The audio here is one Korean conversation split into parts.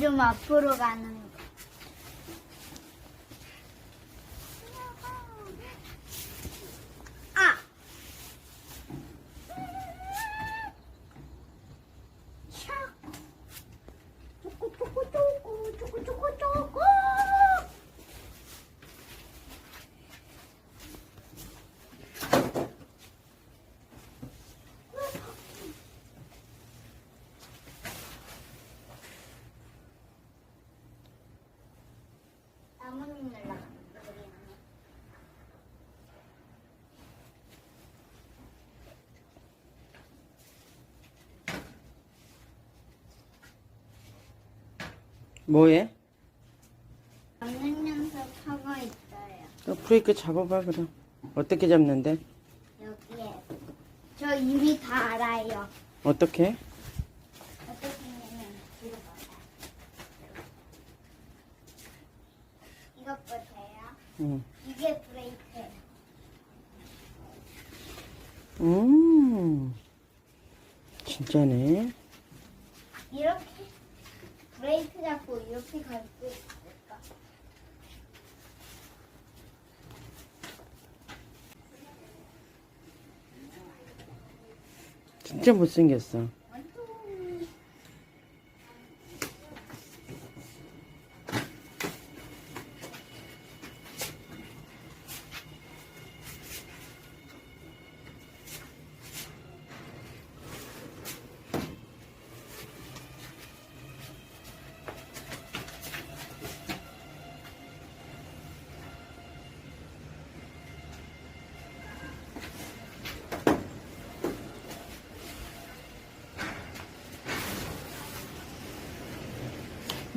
점점 앞으로 가는 뭐해? 잡는 연습 하고 있어요. 너 브레이크 잡아봐 그럼 어떻게 잡는데? 여기에. 저 이미 다 알아요. 어떻게? 어떻게 하냐면, 이거 봐요. 이것 보세요. 응. 이게 브레이크예요. 음 진짜네 브레이크 잡고 이렇게 갈 수 있을까? 진짜 못생겼어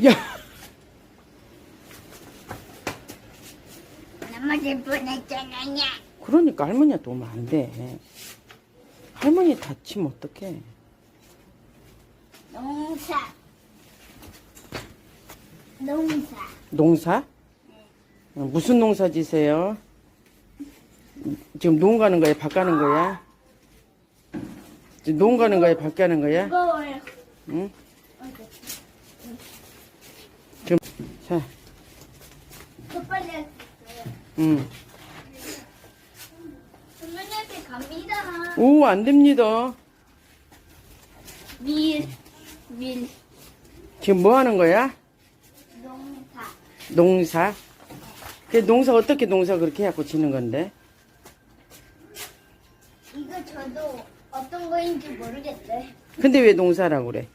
야 넘어질 뻔했잖아요. 그러니까 할머니한테 오면 안 돼 할머니 다치면 어떡해 농사. 농사. 농사? 어, 무슨 농사 지세요? 지금 농 가는 거야? 밭 가는 거야? 지금 농 가는 거야? 밭 가는 거야? 무거워요. 응? 지금 자, 급빨리 응. 선생님한테 갑니다. 오, 안 됩니다. 밀, 밀, 지금 뭐 하는 거야? 농사. 농사? 그 농사 어떻게 농사 그렇게 해갖고 지는 건데? 이거 저도 어떤 거인지 모르겠어요. 근데 왜 농사라고 그래?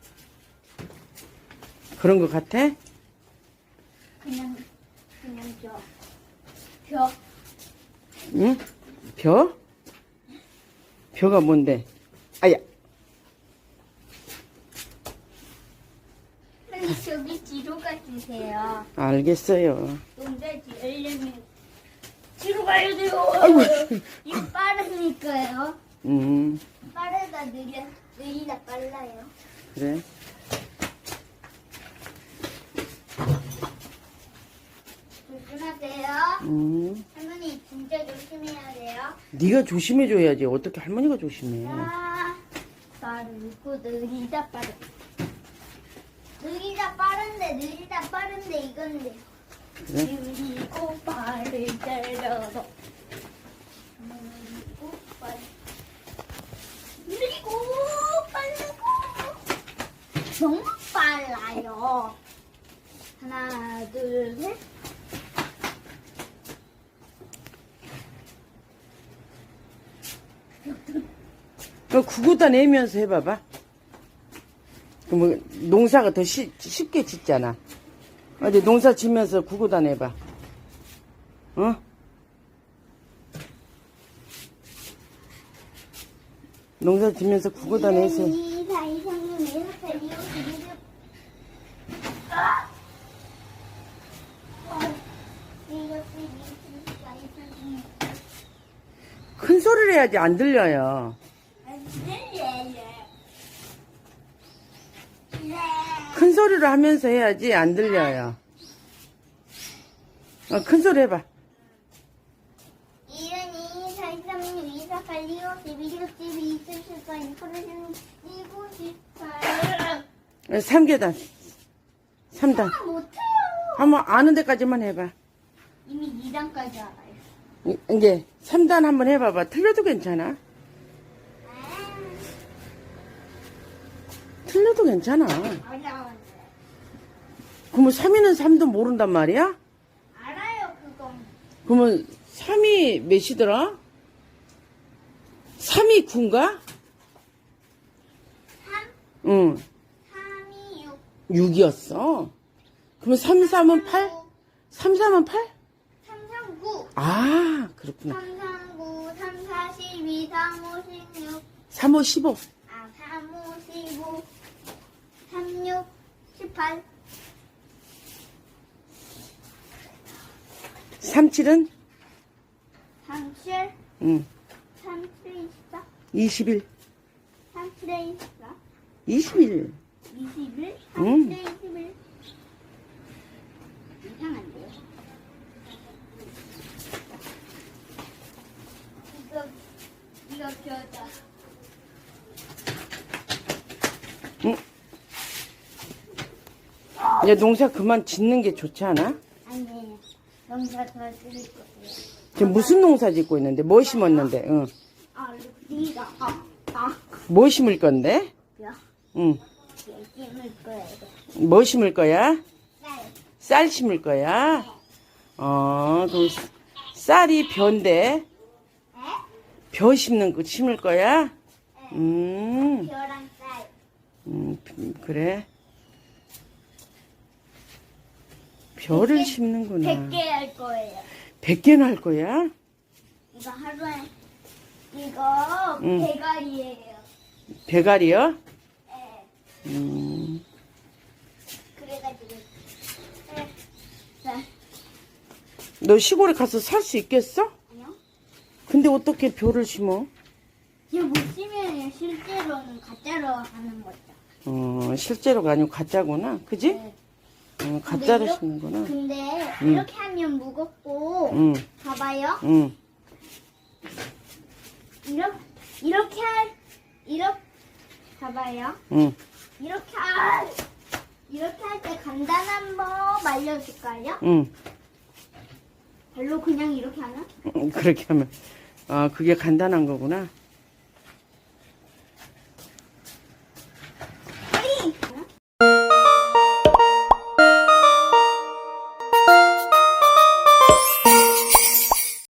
그런 거 같아? 그냥, 그냥 저, 벼, 응? 벼? 벼가 뭔데? 아야, 빨리 저기 뒤로 가주세요. 알겠어요. 농사 지으려면 뒤로 가야 돼요. 아이고. 이거 빠르니까요. 음, 빠르다 느려, 느리다 빨라요. 그래. 조심하세요. 음, 할머니 진짜 조심해야 돼요. 네가 조심해줘야지. 어떻게 할머니가 조심해? 아, 빠르고 느리다 빠르. 느리다 빠른데 느리다 빠른데 이건데. 그래? 느리고 빠르더라도. 느리고 빠르. 느리고 빠르고. 너무 빨라요. 하나, 둘, 셋. 그 구구단 내면서 해봐봐. 그뭐 농사가 더 쉬, 쉽게 짓잖아. 어디 농사 지면서 구구단 해봐. 어? 농사 지면서 구구단 해서. 이, 사, 이, 삼, 육, 일, 팔, 이, 오, 십, 일, 육. 아! 어. 일, 육, 일, 이, 삼, 사, 이, 삼, 육. 큰 소리를 해야지 안 들려요. 안 들려요. 네. 큰 소리로 하면서 해야지 안 들려요. 어, 큰 소리 해봐. 1은 2, 4, 2, 3, 6, 2, 4, 8, 2, 5, 11, 62, 2, 14, 6, 16, 17, 18. 3계단. 3단. 아, 못해요. 한번 아는 데까지만 해봐. 이미 2단까지 알아요. 이- 이제 3단 한번 해봐봐. 틀려도 괜찮아. 틀려도 괜찮아. 그러면 3위는 3도 모른단 말이야? 알아요, 그건. 그러면 3위 몇이더라? 3위 9인가? 3, 응, 3이 6. 6이었어. 그러면 3, 3은 8? 3, 3은 8? 3, 3, 9. 아, 그렇구나. 3, 3, 9, 3, 4, 12, 3, 5, 16. 3, 5, 15. 아, 3, 5, 15. 3, 6, 18. 3, 7은? 3, 7. 응, 3, 7, 24. 21. 3, 7, 24. 21. 21. 음. 3, 7, 21. 이상한데요? 이거, 이거 겨자. 이제 농사 그만 짓는 게 좋지 않아? 아니에요. 농사 더 드릴 거예요. 지금 무슨 농사 짓고 있는데? 뭐 심었는데? 응. 아, 네가 아, 아, 뭐 심을 건데? 야, 응. 얘 심을 거예요. 뭐 심을 거야? 쌀. 쌀 심을 거야? 어, 그럼 쌀이? 에? 벼 심는 거 심을 거야? 음, 벼랑 쌀. 음, 그래. 개- 심는구나. 100개 할 거예요. 100개나 할 거야? 이거 하루에 이거 응. 대가리예요. 대가리요? 예. 음, 그래가지고 예. 자, 너 시골에 가서 살 수 있겠어? 아니요. 근데 어떻게 벼를 심어? 이거 못 쓰면 실제로는 가짜로 하는 거죠. 어, 실제로가 아니고 가짜구나. 그지? 네. 어, 가짜로 이렇게- 심는구나. 근데 응. 이렇게 하면 무겁고 응, 봐봐요. 응. 이렇게 이렇게 할 이렇게 봐봐요. 응. 이렇게 할 이렇게 할 때 간단한 법 알려줄까요? 응. 별로 그냥 이렇게 하나? 응, 그렇게 하면. 아, 그게 간단한 거구나.